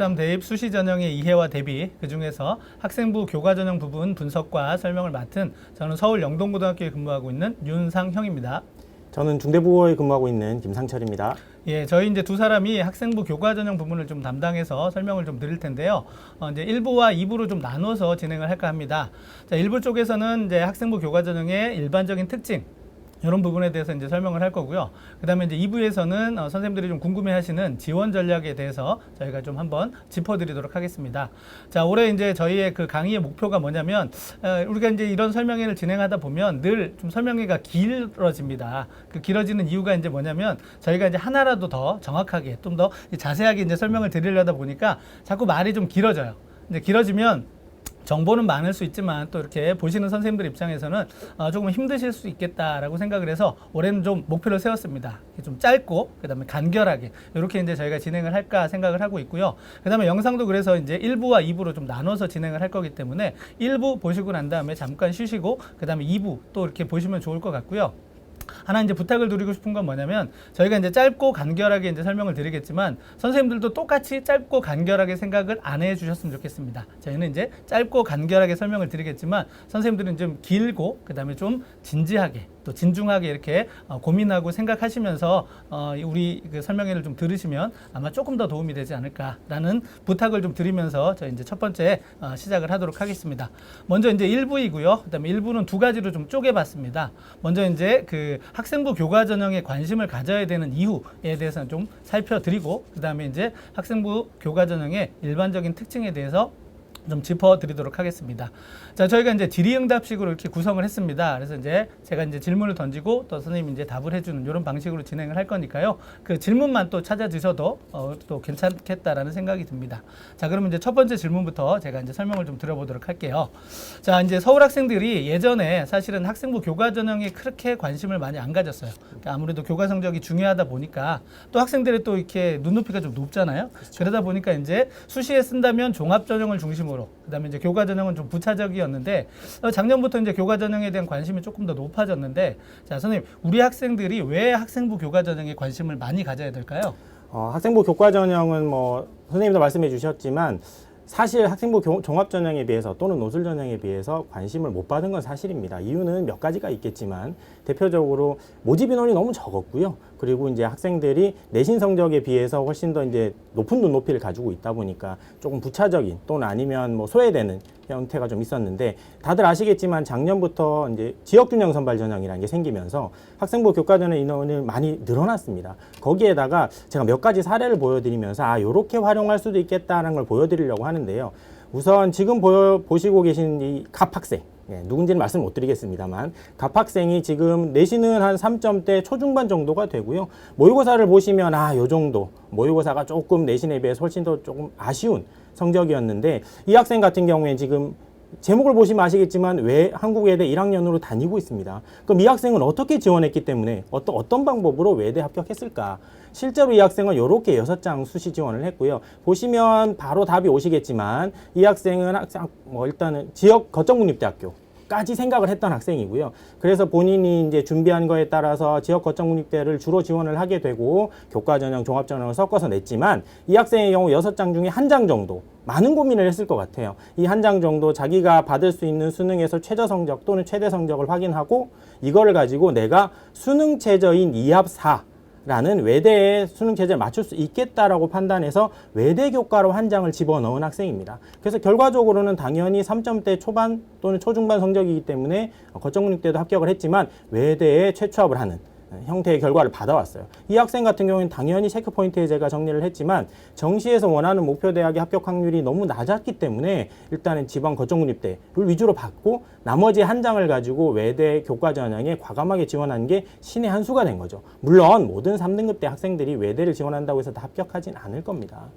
고13 대입 수시 전형의 이해와 대비 그 중에서 학생부 교과 전형 부분 분석과 설명을 맡은 저는 서울 영동고등학교에 근무하고 있는 윤상형입니다. 저는 중대부호에 근무하고 있는 김상철입니다. 예, 저희 이제 두 사람이 학생부 교과 전형 부분을 좀 담당해서 설명을 좀 드릴 텐데요. 어, 이제 1부와 2부로 좀 나눠서 진행을 할까 합니다. 자, 1부 쪽에서는 이제 학생부 교과 전형의 일반적인 특징, 이런 부분에 대해서 이제 설명을 할 거고요. 그 다음에 이제 2부에서는 어, 선생님들이 좀 궁금해 하시는 지원 전략에 대해서 저희가 좀 한번 짚어드리도록 하겠습니다. 자, 올해 이제 저희의 그 강의의 목표가 뭐냐면, 어, 우리가 이제 이런 설명회를 진행하다 보면 늘 좀 설명회가 길어집니다. 그 길어지는 이유가 이제 뭐냐면, 저희가 이제 하나라도 더 정확하게, 좀 더 자세하게 이제 설명을 드리려다 보니까 자꾸 말이 좀 길어져요. 이제 길어지면 정보는 많을 수 있지만 또 이렇게 보시는 선생님들 입장에서는 어, 조금 힘드실 수 있겠다라고 생각을 해서 올해는 좀 목표를 세웠습니다. 좀 짧고 그다음에 간결하게 이렇게 이제 저희가 진행을 할까 생각을 하고 있고요. 그다음에 영상도 그래서 이제 1부와 2부로 좀 나눠서 진행을 할 거기 때문에 1부 보시고 난 다음에 잠깐 쉬시고 그다음에 2부 또 이렇게 보시면 좋을 것 같고요. 하나 이제 부탁을 드리고 싶은 건 뭐냐면 저희가 이제 짧고 간결하게 이제 설명을 드리겠지만 선생님들도 똑같이 짧고 간결하게 생각을 안 해주셨으면 좋겠습니다. 저희는 이제 짧고 간결하게 설명을 드리겠지만 선생님들은 좀 길고 그다음에 좀 진지하게 또 진중하게 이렇게 어, 고민하고 생각하시면서 어, 이 우리 그 설명회를 좀 들으시면 아마 조금 더 도움이 되지 않을까라는 부탁을 좀 드리면서 저희 이제 첫 번째 어, 시작을 하도록 하겠습니다. 먼저 이제 1부이고요. 그다음에 1부는 두 가지로 좀 쪼개봤습니다. 먼저 이제 그 학생부 교과 전형에 관심을 가져야 되는 이유에 대해서는 좀 살펴드리고 그다음에 이제 학생부 교과 전형의 일반적인 특징에 대해서 좀 짚어드리도록 하겠습니다. 자, 저희가 이제 질의응답식으로 이렇게 구성을 했습니다. 그래서 이제 제가 이제 질문을 던지고 또 선생님이 이제 답을 해주는 이런 방식으로 진행을 할 거니까요. 그 질문만 또 찾아주셔도 어, 또 괜찮겠다라는 생각이 듭니다. 자, 그러면 이제 첫 번째 질문부터 제가 이제 설명을 좀 드려보도록 할게요. 자, 이제 서울 학생들이 예전에 사실은 학생부 교과 전형에 그렇게 관심을 많이 안 가졌어요. 그러니까 아무래도 교과 성적이 중요하다 보니까 또 학생들이 또 이렇게 눈높이가 좀 높잖아요. 그러다 보니까 이제 수시에 쓴다면 종합 전형을 중심으로 그다음에 이제 교과 전형은 좀 부차적이었는데 어, 작년부터 이제 교과 전형에 대한 관심이 조금 더 높아졌는데 자 선생님 우리 학생들이 왜 학생부 교과 전형에 관심을 많이 가져야 될까요? 어, 학생부 교과 전형은 뭐 선생님도 말씀해 주셨지만 사실 학생부 교- 종합 전형에 비해서 또는 노술 전형에 비해서 관심을 못 받은 건 사실입니다. 이유는 몇 가지가 있겠지만 대표적으로 모집 인원이 너무 적었고요. 그리고 이제 학생들이 내신 성적에 비해서 훨씬 더 이제 높은 눈높이를 가지고 있다 보니까 조금 부차적인 또는 아니면 뭐 소외되는 형태가 좀 있었는데 다들 아시겠지만 작년부터 이제 지역균형 선발 전형이라는 게 생기면서 학생부 교과 전형 인원이 많이 늘어났습니다. 거기에다가 제가 몇 가지 사례를 보여드리면서 아 요렇게 활용할 수도 있겠다는 걸 보여드리려고 하는데요. 우선 지금 보여, 보시고 계신 이 갑학생 예, 누군지는 말씀 못 드리겠습니다만 갑학생이 지금 내신은 한 3점대 초중반 정도가 되고요. 모의고사를 보시면 아 요 정도 모의고사가 조금 내신에 비해서 훨씬 더 조금 아쉬운 성적이었는데 이 학생 같은 경우에 지금 제목을 보시면 아시겠지만 왜 한국외대 1학년으로 다니고 있습니다. 그럼 이 학생은 어떻게 지원했기 때문에 어떤 어떤 방법으로 외대 합격했을까? 실제로 이 학생은 이렇게 여섯 장 수시 지원을 했고요. 보시면 바로 답이 오시겠지만 이 학생은 학생 뭐 일단은 지역 거점국립대학교 까지 생각을 했던 학생이고요. 그래서 본인이 이제 준비한 거에 따라서 지역 거점 국립대를 주로 지원을 하게 되고 교과 전형, 종합 전형을 섞어서 냈지만 이 학생의 경우 여섯 장 중에 한 장 정도 많은 고민을 했을 것 같아요. 이 한 장 정도 자기가 받을 수 있는 수능에서 최저 성적 또는 최대 성적을 확인하고 이거를 가지고 내가 수능 최저인 2합 4 라는 외대의 수능 체제를 맞출 수 있겠다라고 판단해서 외대 교과로 한 장을 집어넣은 학생입니다. 그래서 결과적으로는 당연히 3점대 초반 또는 초중반 성적이기 때문에 거점국립대도 합격을 했지만 외대에 최초합을 하는 형태의 결과를 받아왔어요. 이 학생 같은 경우는 당연히 체크 포인트에 제가 정리를 했지만 정시에서 원하는 목표 대학의 합격 확률이 너무 낮았기 때문에 일단은 지방 거점국립대를 위주로 받고 나머지 한 장을 가지고 외대 교과 전형에 과감하게 지원한 게 신의 한 수가 된 거죠. 물론 모든 3등급 대 학생들이 외대를 지원한다고 해서 다 합격하진 않을 겁니다.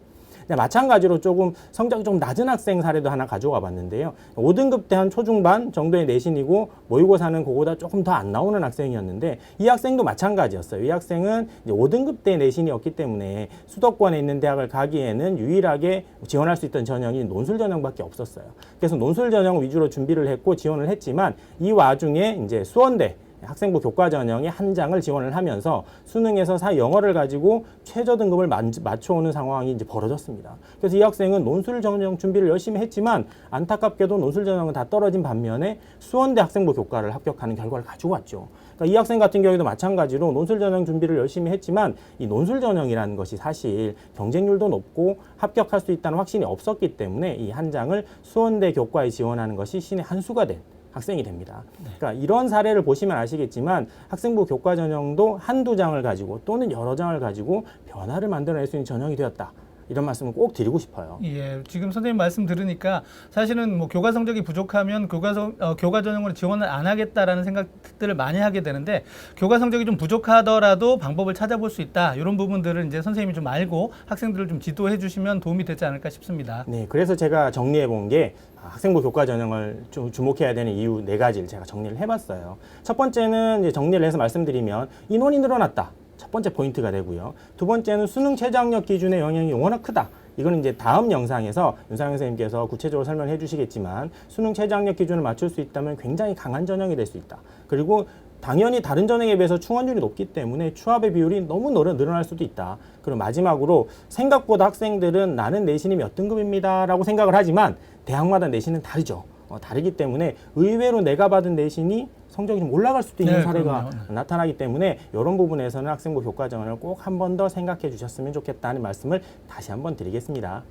네, 마찬가지로 조금 성적이 좀 낮은 학생 사례도 하나 가져와 봤는데요. 5등급 대 한 초중반 정도의 내신이고 모의고사는 그거보다 조금 더 안 나오는 학생이었는데 이 학생도 마찬가지였어요. 이 학생은 이제 5등급 대 내신이었기 때문에 수도권에 있는 대학을 가기에는 유일하게 지원할 수 있던 전형이 논술 전형밖에 없었어요. 그래서 논술 전형 위주로 준비를 했고 지원을 했지만 이 와중에 이제 수원대 학생부 교과 전형의 한 장을 지원을 하면서 수능에서 사 영어를 가지고 최저 등급을 만- 맞춰오는 상황이 이제 벌어졌습니다. 그래서 이 학생은 논술 전형 준비를 열심히 했지만 안타깝게도 논술 전형은 다 떨어진 반면에 수원대 학생부 교과를 합격하는 결과를 가지고 왔죠. 그러니까 이 학생 같은 경우에도 마찬가지로 논술 전형 준비를 열심히 했지만 이 논술 전형이라는 것이 사실 경쟁률도 높고 합격할 수 있다는 확신이 없었기 때문에 이 한 장을 수원대 교과에 지원하는 것이 신의 한 수가 된 학생이 됩니다. 그러니까 이런 사례를 보시면 아시겠지만 학생부 교과 전형도 한두 장을 가지고 또는 여러 장을 가지고 변화를 만들어낼 수 있는 전형이 되었다. 이런 말씀을 꼭 드리고 싶어요. 예, 지금 선생님 말씀 들으니까 사실은 뭐 교과 성적이 부족하면 교과 성, 어, 교과 전형으로 지원을 안 하겠다라는 생각들을 많이 하게 되는데 교과 성적이 좀 부족하더라도 방법을 찾아볼 수 있다 이런 부분들을 이제 선생님이 좀 알고 학생들을 좀 지도해 주시면 도움이 되지 않을까 싶습니다. 네, 그래서 제가 정리해 본 게 학생부 교과 전형을 좀 주목해야 되는 이유 네 가지를 제가 정리를 해봤어요. 첫 번째는 이제 정리를 해서 말씀드리면 인원이 늘어났다. 첫 번째 포인트가 되고요. 두 번째는 수능 최저학력 기준의 영향이 워낙 크다. 이거는 이제 다음 영상에서 윤상현 선생님께서 구체적으로 설명해 주시겠지만 수능 최저학력 기준을 맞출 수 있다면 굉장히 강한 전형이 될 수 있다. 그리고 당연히 다른 전형에 비해서 충원율이 높기 때문에 추합의 비율이 너무 늘어- 늘어날 수도 있다. 그리고 마지막으로 생각보다 학생들은 나는 내신이 몇 등급입니다. 라고 생각을 하지만 대학마다 내신은 다르죠. 어, 다르기 때문에 의외로 내가 받은 내신이 성적이 좀 올라갈 수도 있는 네, 사례가 그럼요. 나타나기 때문에 이런 부분에서는 학생부 교과 전형을 꼭 한 번 더 생각해 주셨으면 좋겠다는 말씀을 다시 한 번 드리겠습니다.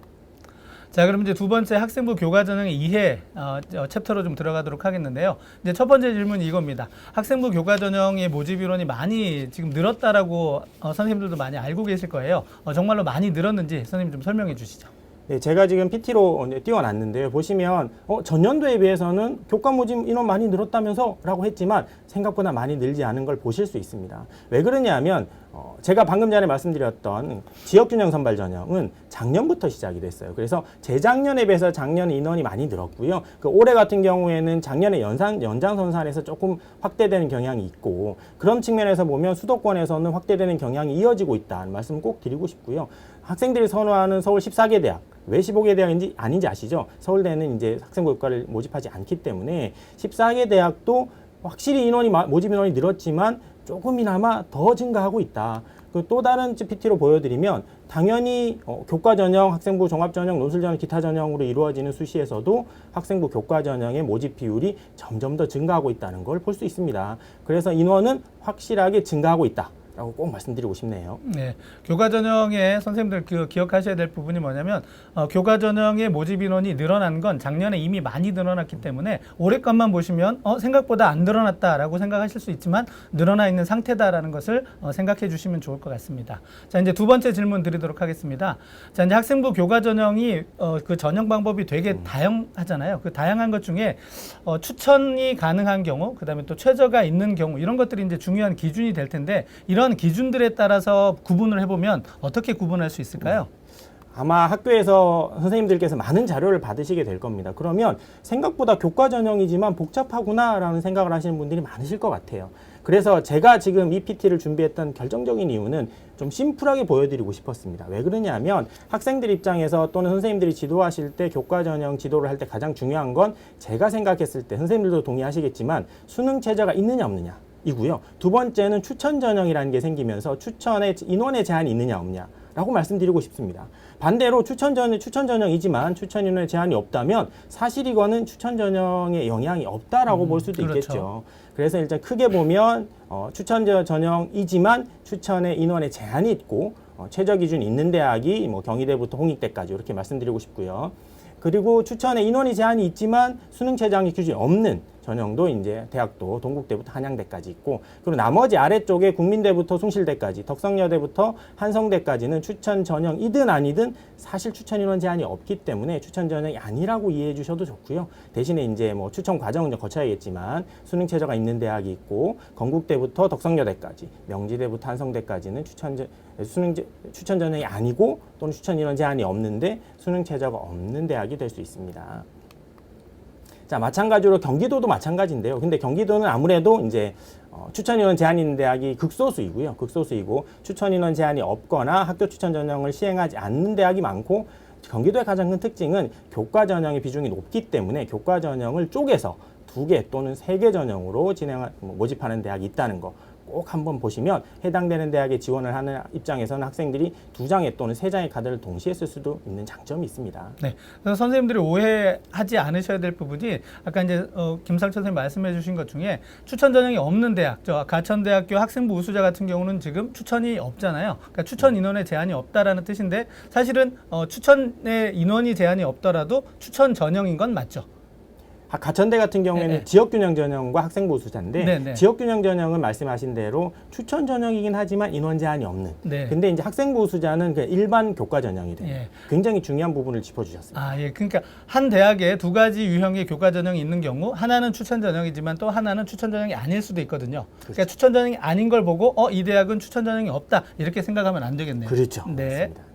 자, 그럼 이제 두 번째 학생부 교과 전형의 이해 어, 어, 챕터로 좀 들어가도록 하겠는데요. 이제 첫 번째 질문이 이겁니다. 학생부 교과 전형의 모집 인원이 많이 지금 늘었다라고 어, 선생님들도 많이 알고 계실 거예요. 어, 정말로 많이 늘었는지 선생님 좀 설명해 주시죠. 네, 제가 지금 PT로 띄워놨는데요. 보시면 어, 전년도에 비해서는 교과 모집 인원 많이 늘었다면서 라고 했지만 생각보다 많이 늘지 않은 걸 보실 수 있습니다. 왜 그러냐면 어, 제가 방금 전에 말씀드렸던 지역균형 선발 전형은 작년부터 시작이 됐어요. 그래서 재작년에 비해서 작년에 인원이 많이 늘었고요. 그 올해 같은 경우에는 작년에 연상, 연장선상에서 조금 확대되는 경향이 있고 그런 측면에서 보면 수도권에서는 확대되는 경향이 이어지고 있다는 말씀 꼭 드리고 싶고요. 학생들이 선호하는 서울 14개 대학 왜 15개 대학인지 아닌지 아시죠? 서울대는 이제 학생부 교과를 모집하지 않기 때문에 14개 대학도 확실히 인원이 마- 모집 인원이 늘었지만 조금이나마 더 증가하고 있다. 그또 다른 PT로 보여드리면 당연히 어, 교과 전형, 학생부 종합 전형, 논술 전형, 기타 전형으로 이루어지는 수시에서도 학생부 교과 전형의 모집 비율이 점점 더 증가하고 있다는 걸 볼 수 있습니다. 그래서 인원은 확실하게 증가하고 있다. 라고 꼭 말씀드리고 싶네요. 네, 교과 전형에 선생님들 그 기억하셔야 될 부분이 뭐냐면 어, 교과 전형의 모집 인원이 늘어난 건 작년에 이미 많이 늘어났기 때문에 올해 것만 보시면 어, 생각보다 안 늘어났다라고 생각하실 수 있지만 늘어나 있는 상태다라는 것을 어, 생각해 주시면 좋을 것 같습니다. 자, 이제 두 번째 질문 드리도록 하겠습니다. 자, 이제 학생부 교과 전형이 어, 그 전형 방법이 되게 다양하잖아요. 그 다양한 것 중에 어, 추천이 가능한 경우, 그다음에 또 최저가 있는 경우 이런 것들이 이제 중요한 기준이 될 텐데 이런 기준들에 따라서 구분을 해보면 어떻게 구분할 수 있을까요? 아마 학교에서 선생님들께서 많은 자료를 받으시게 될 겁니다. 그러면 생각보다 교과 전형이지만 복잡하구나라는 생각을 하시는 분들이 많으실 것 같아요. 그래서 제가 지금 이 PT를 준비했던 결정적인 이유는 좀 심플하게 보여드리고 싶었습니다. 왜 그러냐면 학생들 입장에서 또는 선생님들이 지도하실 때 교과 전형 지도를 할 때 가장 중요한 건 제가 생각했을 때 선생님들도 동의하시겠지만 수능 체제가 있느냐 없느냐 이고요. 두 번째는 추천 전형이라는 게 생기면서 추천에 인원의 제한이 있느냐 없냐. 라고 말씀드리고 싶습니다. 반대로 추천 전 추천 전형이지만 추천 인원의 제한이 없다면 사실 이거는 추천 전형에 영향이 없다라고 볼 수도 그렇죠. 있겠죠. 그래서 일단 크게 보면 어, 추천 전형이지만 추천의 인원의 제한이 있고 어, 최저 기준이 있는 대학이 뭐 경희대부터 홍익대까지 이렇게 말씀드리고 싶고요. 그리고 추천에 인원이 제한이 있지만 수능 최저학력 기준이 없는 전형도 이제 대학도 동국대부터 한양대까지 있고 그리고 나머지 아래쪽에 국민대부터 숭실대까지 덕성여대부터 한성대까지는 추천 전형이든 아니든 사실 추천 인원 제한이 없기 때문에 추천 전형이 아니라고 이해해 주셔도 좋고요. 대신에 이제 뭐 추천 과정은 좀 거쳐야겠지만 수능 최저가 있는 대학이 있고 건국대부터 덕성여대까지 명지대부터 한성대까지는 추천 전- 수능 제- 추천 전형이 아니고 또는 추천 인원 제한이 없는데 수능 최저가 없는 대학이 될 수 있습니다. 자, 마찬가지로 경기도도 마찬가지인데요. 근데 경기도는 아무래도 이제 어, 추천 인원 제한이 있는 대학이 극소수이고요. 극소수이고 추천 인원 제한이 없거나 학교 추천 전형을 시행하지 않는 대학이 많고 경기도의 가장 큰 특징은 교과 전형의 비중이 높기 때문에 교과 전형을 쪼개서 두 개 또는 세 개 전형으로 진행 뭐 모집하는 대학이 있다는 거. 꼭 한번 보시면 해당되는 대학에 지원을 하는 입장에서는 학생들이 두 장의 또는 세 장의 카드를 동시에 쓸 수도 있는 장점이 있습니다. 네. 그래서 선생님들이 오해하지 않으셔야 될 부분이 아까 이제 어, 김상철 선생님 말씀해 주신 것 중에 추천 전형이 없는 대학, 저 가천대학교 학생부 우수자 같은 경우는 지금 추천이 없잖아요. 그러니까 추천 인원에 제한이 없다라는 뜻인데 사실은 어, 추천의 인원이 제한이 없더라도 추천 전형인 건 맞죠. 하- 가천대 같은 경우에는 네, 네. 지역 균형 전형과 학생부 우수자인데 네, 네. 지역 균형 전형은 말씀하신 대로 추천 전형이긴 하지만 인원 제한이 없는. 네. 근데 이제 학생부 우수자는 그 일반 교과 전형이 돼요. 예. 굉장히 중요한 부분을 짚어주셨습니다. 아, 예. 그러니까 한 대학에 두 가지 유형의 교과 전형이 있는 경우 하나는 추천 전형이지만 또 하나는 추천 전형이 아닐 수도 있거든요. 그러니까 추천 전형이 아닌 걸 보고 어, 이 대학은 추천 전형이 없다. 이렇게 생각하면 안 되겠네요. 그렇죠. 네. 맞습니다.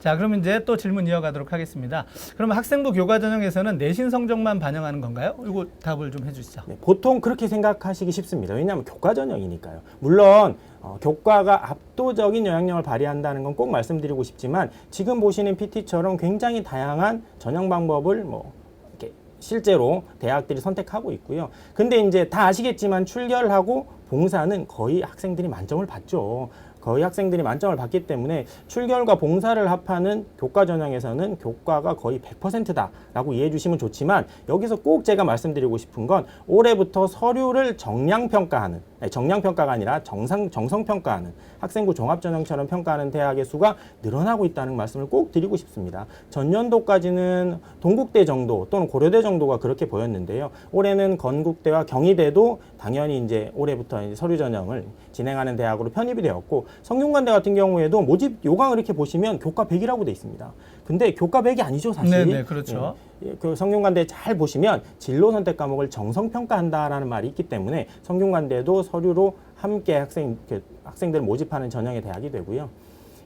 자, 그럼 이제 또 질문 이어가도록 하겠습니다. 그럼 학생부 교과 전형에서는 내신 성적만 반영하는 건가요? 이거 답을 좀 해주시죠. 네, 보통 그렇게 생각하시기 쉽습니다. 왜냐하면 교과 전형이니까요. 물론 어, 교과가 압도적인 영향력을 발휘한다는 건 꼭 말씀드리고 싶지만 지금 보시는 PT처럼 굉장히 다양한 전형 방법을 뭐 이렇게 실제로 대학들이 선택하고 있고요. 근데 이제 다 아시겠지만 출결하고 봉사는 거의 학생들이 만점을 받죠. 거의 학생들이 만점을 받기 때문에 출결과 봉사를 합하는 교과 전형에서는 교과가 거의 100%다라고 이해해 주시면 좋지만 여기서 꼭 제가 말씀드리고 싶은 건 올해부터 서류를 정량 평가하는 정량 평가가 아니라 정상 정성 평가하는 학생부 종합 전형처럼 평가하는 대학의 수가 늘어나고 있다는 말씀을 꼭 드리고 싶습니다. 전년도까지는 동국대 정도 또는 고려대 정도가 그렇게 보였는데요. 올해는 건국대와 경희대도 당연히 이제 올해부터 이제 서류 전형을 진행하는 대학으로 편입이 되었고 성균관대 같은 경우에도 모집 요강을 이렇게 보시면 교과 100이라고 돼 있습니다. 근데 교과 100이 아니죠, 사실. 네, 네, 그렇죠. 예, 그 성균관대 잘 보시면 진로 선택 과목을 정성 평가한다라는 말이 있기 때문에 성균관대도 서류로 함께 학생 그 학생들을 모집하는 전형의 대학이 되고요.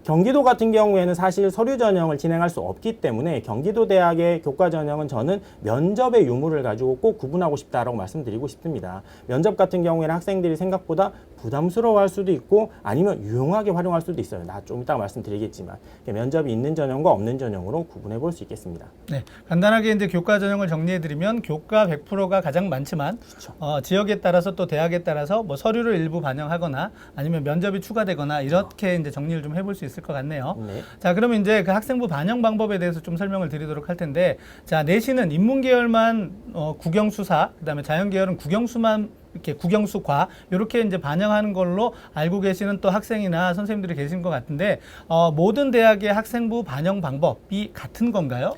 경기도 같은 경우에는 사실 서류 전형을 진행할 수 없기 때문에 경기도 대학의 교과 전형은 저는 면접의 유무를 가지고 꼭 구분하고 싶다라고 말씀드리고 싶습니다. 면접 같은 경우에는 학생들이 생각보다 부담스러워할 수도 있고 아니면 유용하게 활용할 수도 있어요. 나 좀 이따가 말씀드리겠지만 면접이 있는 전형과 없는 전형으로 구분해 볼 수 있겠습니다. 네, 간단하게 이제 교과 전형을 정리해 드리면 교과 100%가 가장 많지만 어, 지역에 따라서 또 대학에 따라서 뭐 서류를 일부 반영하거나 아니면 면접이 추가되거나 이렇게 이제 정리를 좀 해볼 수 있을 것 같네요. 네. 자, 그러면 이제 그 학생부 반영 방법에 대해서 좀 설명을 드리도록 할 텐데, 자, 내신은 인문 계열만 어, 국영수사, 그다음에 자연 계열은 국영수만 이렇게 국영수 과 이렇게 이제 반영하는 걸로 알고 계시는 또 학생이나 선생님들이 계신 것 같은데 어, 모든 대학의 학생부 반영 방법이 같은 건가요?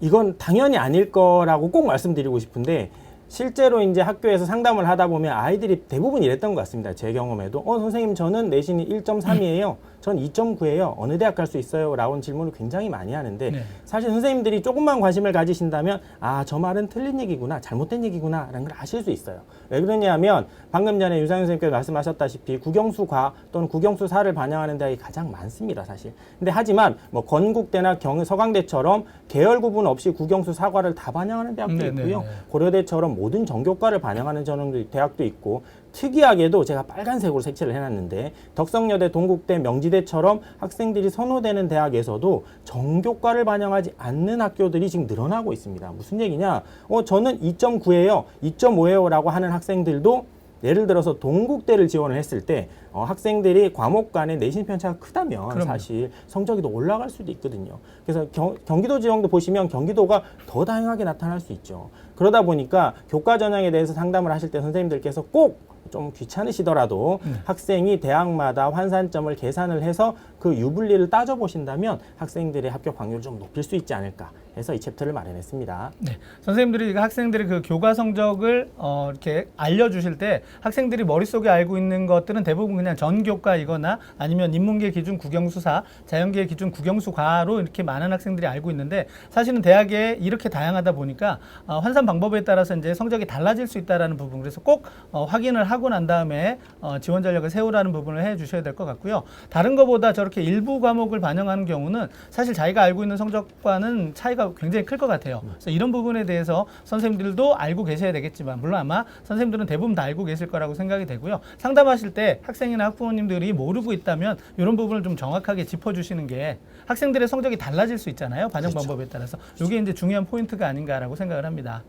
이건 당연히 아닐 거라고 꼭 말씀드리고 싶은데 실제로 이제 학교에서 상담을 하다 보면 아이들이 대부분 이랬던 것 같습니다. 제 경험에도 어 선생님 저는 내신이 1.3이에요. 전 2.9예요. 어느 대학 갈 수 있어요? 라고 질문을 굉장히 많이 하는데 네. 사실 선생님들이 조금만 관심을 가지신다면 아 저 말은 틀린 얘기구나 잘못된 얘기구나 라는 걸 아실 수 있어요. 왜 그러냐면 방금 전에 유상현 선생님께서 말씀하셨다시피 국영수과 또는 국영수사를 반영하는 대학이 가장 많습니다 사실. 근데 하지만 뭐 건국대나 경 서강대처럼 계열 구분 없이 국영수 사과를 다 반영하는 대학도 네, 네, 있고요. 네. 고려대처럼 고려대처럼 모든 전교과를 반영하는 전형도 대학도 있고 특이하게도 제가 빨간색으로 색칠을 해놨는데 덕성여대, 동국대, 명지대처럼 학생들이 선호되는 대학에서도 전교과를 반영하지 않는 학교들이 지금 늘어나고 있습니다. 무슨 얘기냐? 어 저는 2.9예요, 2.5예요라고 하는 학생들도 예를 들어서 동국대를 지원을 했을 때 어, 학생들이 과목 간의 내신 편차가 크다면 그럼요. 사실 성적이 더 올라갈 수도 있거든요. 그래서 경, 경기도 지형도 보시면 경기도가 더 다양하게 나타날 수 있죠. 그러다 보니까 교과 전형에 대해서 상담을 하실 때 선생님들께서 꼭 좀 귀찮으시더라도 학생이 대학마다 환산점을 계산을 해서 그 유불리를 따져 보신다면 학생들의 합격 확률을 좀 높일 수 있지 않을까 해서 이 챕터를 마련했습니다. 네, 선생님들이 그 학생들이 그 교과 성적을 어, 이렇게 알려주실 때 학생들이 머릿속에 알고 있는 것들은 대부분 그냥 전교과이거나 아니면 인문계 기준 국영수사, 자연계 기준 국영수과로 이렇게 많은 학생들이 알고 있는데 사실은 대학에 이렇게 다양하다 보니까 어, 환산 방법에 따라서 이제 성적이 달라질 수 있다라는 부분 그래서 꼭 어, 확인을 하고 난 다음에 어, 지원 전략을 세우라는 부분을 해주셔야 될 것 같고요. 다른 것보다 저렇게 일부 과목을 반영하는 경우는 사실 자기가 알고 있는 성적과는 차이가 굉장히 클 것 같아요. 그래서 이런 부분에 대해서 선생님들도 알고 계셔야 되겠지만 물론 아마 선생님들은 대부분 다 알고 계실 거라고 생각이 되고요. 상담하실 때 학생이나 학부모님들이 모르고 있다면 이런 부분을 좀 정확하게 짚어주시는 게 학생들의 성적이 달라질 수 있잖아요. 반영 방법에 따라서 이게 이제 중요한 포인트가 아닌가라고 생각을 합니다.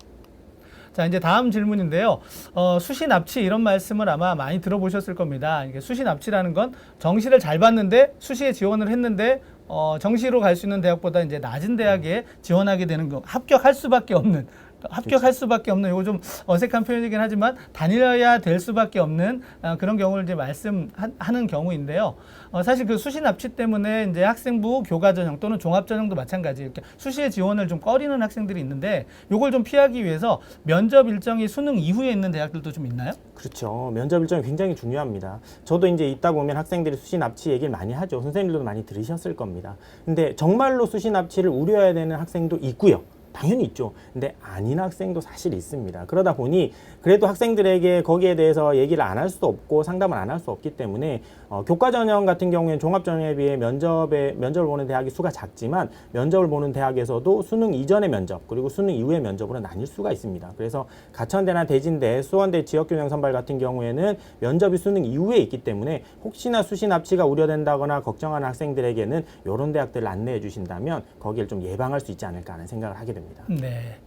자, 이제 다음 질문인데요. 어, 수시 납치 이런 말씀을 아마 많이 들어보셨을 겁니다. 이게 수시 납치라는 건 정시를 잘 봤는데 수시에 지원을 했는데 어, 정시로 갈 수 있는 대학보다 이제 낮은 대학에 지원하게 되는 거 합격할 수밖에 없는 합격할 수밖에 없는 이거 좀 어색한 표현이긴 하지만 다녀야 될 수밖에 없는 아, 그런 경우를 이제 말씀하는 경우인데요. 어, 사실 그 수시 납치 때문에 이제 학생부 교과 전형 또는 종합 전형도 마찬가지 이렇게 수시에 지원을 좀 꺼리는 학생들이 있는데 요걸 좀 피하기 위해서 면접 일정이 수능 이후에 있는 대학들도 좀 있나요? 그렇죠. 면접 일정이 굉장히 중요합니다. 저도 이제 있다 보면 학생들이 수시 납치 얘기를 많이 하죠. 선생님들도 많이 들으셨을 겁니다. 근데 정말로 수시 납치를 우려해야 되는 학생도 있고요. 당연히 있죠. 근데 아닌 학생도 사실 있습니다. 그러다 보니 그래도 학생들에게 거기에 대해서 얘기를 안 할 수도 없고 상담을 안 할 수 없기 때문에 어, 교과 전형 같은 경우에는 종합 전형에 비해 면접에 면접을 보는 대학이 수가 작지만 면접을 보는 대학에서도 수능 이전의 면접 그리고 수능 이후의 면접으로 나뉠 수가 있습니다. 그래서 가천대나 대진대, 수원대 지역균형 선발 같은 경우에는 면접이 수능 이후에 있기 때문에 혹시나 수시 납치가 우려된다거나 걱정하는 학생들에게는 이런 대학들을 안내해 주신다면 거기를 좀 예방할 수 있지 않을까 하는 생각을 하게 됩니다. 네.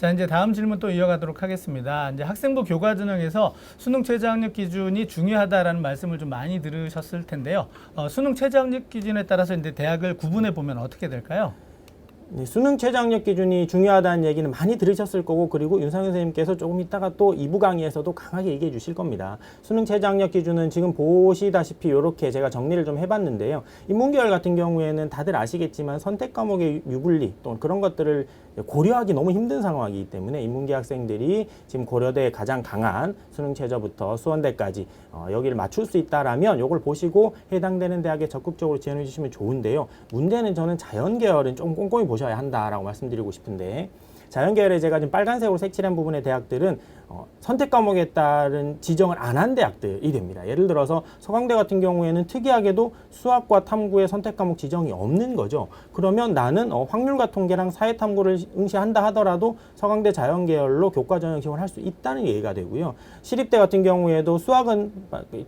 자, 이제 다음 질문 또 이어가도록 하겠습니다. 이제 학생부 교과 전형에서 수능 최저학력 기준이 중요하다라는 말씀을 좀 많이 들으셨을 텐데요. 어, 수능 최저학력 기준에 따라서 이제 대학을 구분해 보면 어떻게 될까요? 네, 수능 최저학력 기준이 중요하다는 얘기는 많이 들으셨을 거고 그리고 윤상현 선생님께서 조금 이따가 또 2부 강의에서도 강하게 얘기해 주실 겁니다. 수능 최저학력 기준은 지금 보시다시피 이렇게 제가 정리를 좀 해봤는데요. 인문계열 같은 경우에는 다들 아시겠지만 선택 과목의 유불리 또 그런 것들을 고려하기 너무 힘든 상황이기 때문에 인문계 학생들이 지금 고려대에 가장 강한 수능 최저부터 수원대까지 어, 여기를 맞출 수 있다라면 이걸 보시고 해당되는 대학에 적극적으로 지원해 주시면 좋은데요. 문제는 저는 자연 계열은 좀 꼼꼼히 보 셔야 한다라고 말씀드리고 싶은데 자연 계열에 제가 지금 빨간색으로 색칠한 부분의 대학들은 어, 선택 과목에 따른 지정을 안 한 대학들이 됩니다. 예를 들어서 서강대 같은 경우에는 특이하게도 수학과 탐구의 선택 과목 지정이 없는 거죠. 그러면 나는 어, 확률과 통계랑 사회 탐구를 응시한다 하더라도 서강대 자연 계열로 교과 전형 지원할 수 있다는 얘기가 되고요. 시립대 같은 경우에도 수학은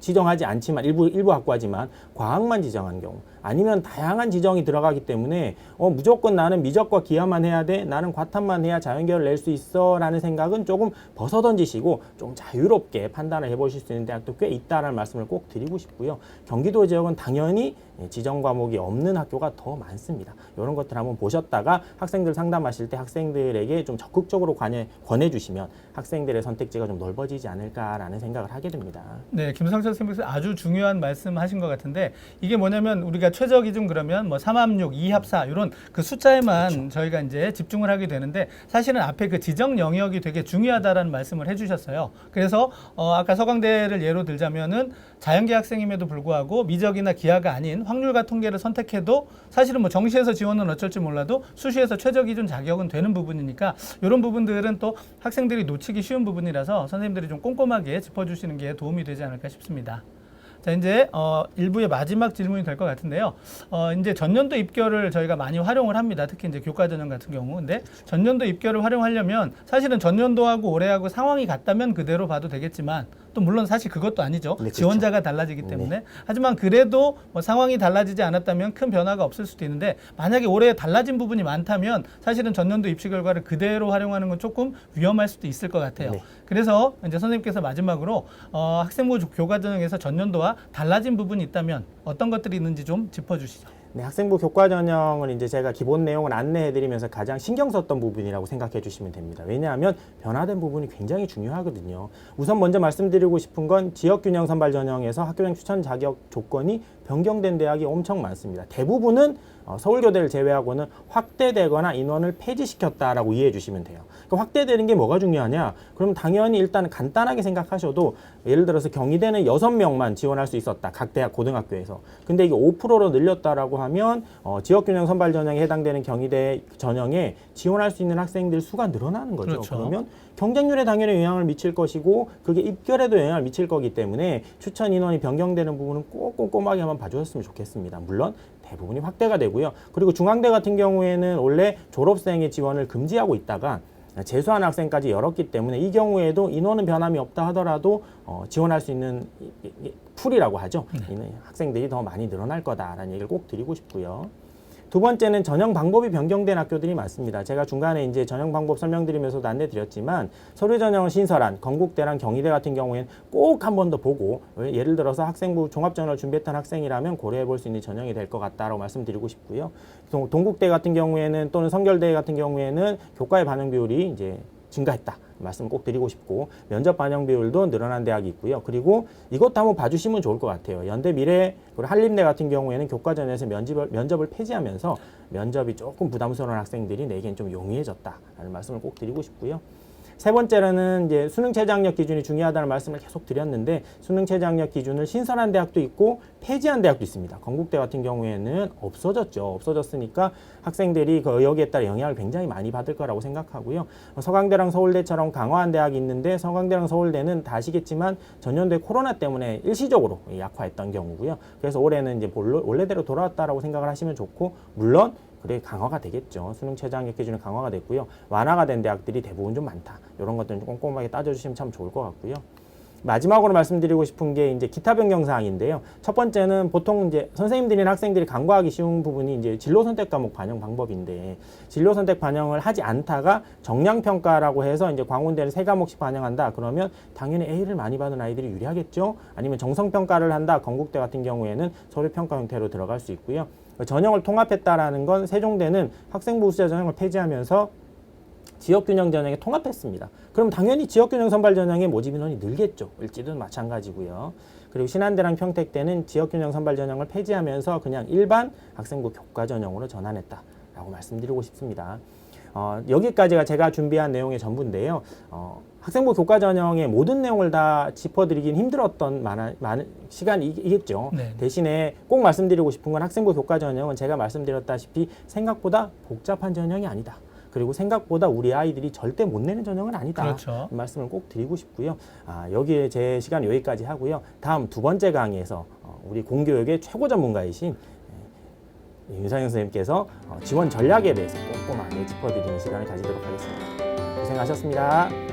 지정하지 않지만 일부 일부 학과지만 과학만 지정한 경우 아니면 다양한 지정이 들어가기 때문에 어, 무조건 나는 미적과 기하만 해야 돼 나는 과탐만 해야 자연계열 낼 수 있어 라는 생각은 조금 벗어던지시고 좀 자유롭게 판단을 해보실 수 있는 대학도 꽤 있다라는 말씀을 꼭 드리고 싶고요. 경기도 지역은 당연히 예, 지정 과목이 없는 학교가 더 많습니다. 이런 것들 한번 보셨다가 학생들 상담하실 때 학생들에게 좀 적극적으로 관해, 권해주시면 학생들의 선택지가 좀 넓어지지 않을까라는 생각을 하게 됩니다. 네, 김성철 선생님께서 아주 중요한 말씀하신 것 같은데 이게 뭐냐면 우리가 최저 기준 그러면 뭐 3합6, 2합4 이런 그 숫자에만 저희가 이제 집중을 하게 되는데 사실은 앞에 그 지정 영역이 되게 중요하다라는 말씀을 해주셨어요. 그래서 어, 아까 서강대를 예로 들자면은 자연계 학생임에도 불구하고 미적이나 기하가 아닌 확률과 통계를 선택해도 사실은 뭐 정시에서 지원은 어쩔지 몰라도 수시에서 최저 기준 자격은 되는 부분이니까 이런 부분들은 또 학생들이 놓치기 쉬운 부분이라서 선생님들이 좀 꼼꼼하게 짚어주시는 게 도움이 되지 않을까 싶습니다. 자 이제 어, 일부의 마지막 질문이 될 것 같은데요. 어, 이제 전년도 입결을 저희가 많이 활용을 합니다. 특히 이제 교과 전형 같은 경우. 근데 전년도 입결을 활용하려면 사실은 전년도하고 올해하고 상황이 같다면 그대로 봐도 되겠지만 또 물론 사실 그것도 아니죠. 네, 그렇죠. 지원자가 달라지기 때문에. 하지만 그래도 뭐 상황이 달라지지 않았다면 큰 변화가 없을 수도 있는데 만약에 올해 달라진 부분이 많다면 사실은 전년도 입시 결과를 그대로 활용하는 건 조금 위험할 수도 있을 것 같아요. 네. 그래서 이제 선생님께서 마지막으로 어, 학생부 교과 전형에서 전년도와 달라진 부분이 있다면 어떤 것들이 있는지 좀 짚어주시죠. 네, 학생부 교과 전형을 이제 제가 기본 내용을 안내해드리면서 가장 신경 썼던 부분이라고 생각해 주시면 됩니다. 왜냐하면 변화된 부분이 굉장히 중요하거든요. 우선 먼저 말씀드리고 싶은 건 지역균형 선발 전형에서 학교장 추천 자격 조건이 변경된 대학이 엄청 많습니다. 대부분은 어, 서울교대를 제외하고는 확대되거나 인원을 폐지시켰다라고 이해해 주시면 돼요. 그 확대되는 게 뭐가 중요하냐? 그럼 당연히 일단 간단하게 생각하셔도 예를 들어서 경희대는 여섯 명만 지원할 수 있었다. 각 대학 고등학교에서. 근데 이게 5%로 늘렸다라고 하면 어, 지역균형 선발 전형에 해당되는 경희대 전형에 지원할 수 있는 학생들 수가 늘어나는 거죠. 그렇죠. 그러면 경쟁률에 당연히 영향을 미칠 것이고 그게 입결에도 영향을 미칠 거기 때문에 추천 인원이 변경되는 부분은 꼭 꼼꼼하게 한번 봐주셨으면 좋겠습니다. 물론 대부분이 확대가 되고요. 그리고 중앙대 같은 경우에는 원래 졸업생의 지원을 금지하고 있다가 재수한 학생까지 열었기 때문에 이 경우에도 인원은 변함이 없다 하더라도 어, 지원할 수 있는 풀이라고 하죠. 이는 학생들이 더 많이 늘어날 거다라는 얘기를 꼭 드리고 싶고요. 두 번째는 전형 방법이 변경된 학교들이 많습니다. 제가 중간에 이제 전형 방법 설명드리면서도 안내 드렸지만 서류 전형을 신설한 건국대랑 경희대 같은 경우에는 꼭 한 번 더 보고 예를 들어서 학생부 종합전형을 준비했던 학생이라면 고려해 볼 수 있는 전형이 될 것 같다라고 말씀드리고 싶고요. 동- 동국대 같은 경우에는 또는 성결대 같은 경우에는 교과의 반영 비율이 이제 증가했다. 말씀 꼭 드리고 싶고 면접 반영 비율도 늘어난 대학이 있고요. 그리고 이것도 한번 봐주시면 좋을 것 같아요. 연대 미래 그리고 한림대 같은 경우에는 교과전에서 면접을, 면접을 폐지하면서 면접이 조금 부담스러운 학생들이 내겐 좀 용이해졌다라는 말씀을 꼭 드리고 싶고요. 세 번째로는 이제 수능 최저학력 기준이 중요하다는 말씀을 계속 드렸는데 수능 최저학력 기준을 신설한 대학도 있고 폐지한 대학도 있습니다. 건국대 같은 경우에는 없어졌죠. 없어졌으니까 학생들이 그 여기에 따라 영향을 굉장히 많이 받을 거라고 생각하고요. 서강대랑 서울대처럼 강화한 대학이 있는데 서강대랑 서울대는 다 아시겠지만 전년도에 코로나 때문에 일시적으로 약화했던 경우고요. 그래서 올해는 이제 원래- 원래대로 돌아왔다라고 생각을 하시면 좋고 물론 그래 강화가 되겠죠. 수능 최저학력 기준이 강화가 됐고요. 완화가 된 대학들이 대부분 좀 많다. 이런 것들은 좀 꼼꼼하게 따져주시면 참 좋을 것 같고요. 마지막으로 말씀드리고 싶은 게 이제 기타 변경 사항인데요. 첫 번째는 보통 이제 선생님들이나 학생들이 간과하기 쉬운 부분이 이제 진로 선택 과목 반영 방법인데 진로 선택 반영을 하지 않다가 정량 평가라고 해서 이제 광운대는 세 과목씩 반영한다. 그러면 당연히 A를 많이 받은 아이들이 유리하겠죠. 아니면 정성 평가를 한다. 건국대 같은 경우에는 서류 평가 형태로 들어갈 수 있고요. 전형을 통합했다라는 건 세종대는 학생부 우수자 전형을 폐지하면서 지역균형 전형에 통합했습니다. 그럼 당연히 지역균형 선발 전형의 모집 인원이 늘겠죠. 을지도 마찬가지고요. 그리고 신한대랑 평택대는 지역균형 선발 전형을 폐지하면서 그냥 일반 학생부 교과 전형으로 전환했다라고 말씀드리고 싶습니다. 어, 여기까지가 제가 준비한 내용의 전부인데요. 어, 학생부 교과 전형의 모든 내용을 다 짚어드리긴 힘들었던 많은, 많은 시간이겠죠. 네. 대신에 꼭 말씀드리고 싶은 건 학생부 교과 전형은 제가 말씀드렸다시피 생각보다 복잡한 전형이 아니다. 그리고 생각보다 우리 아이들이 절대 못 내는 전형은 아니다. 그렇죠. 이 말씀을 꼭 드리고 싶고요. 아, 여기에 제 시간 여기까지 하고요. 다음 두 번째 강의에서 어, 우리 공교육의 최고 전문가이신 예, 윤상현 선생님께서 어, 지원 전략에 대해서 꼼꼼하게 짚어드리는 시간을 가지도록 하겠습니다. 고생하셨습니다.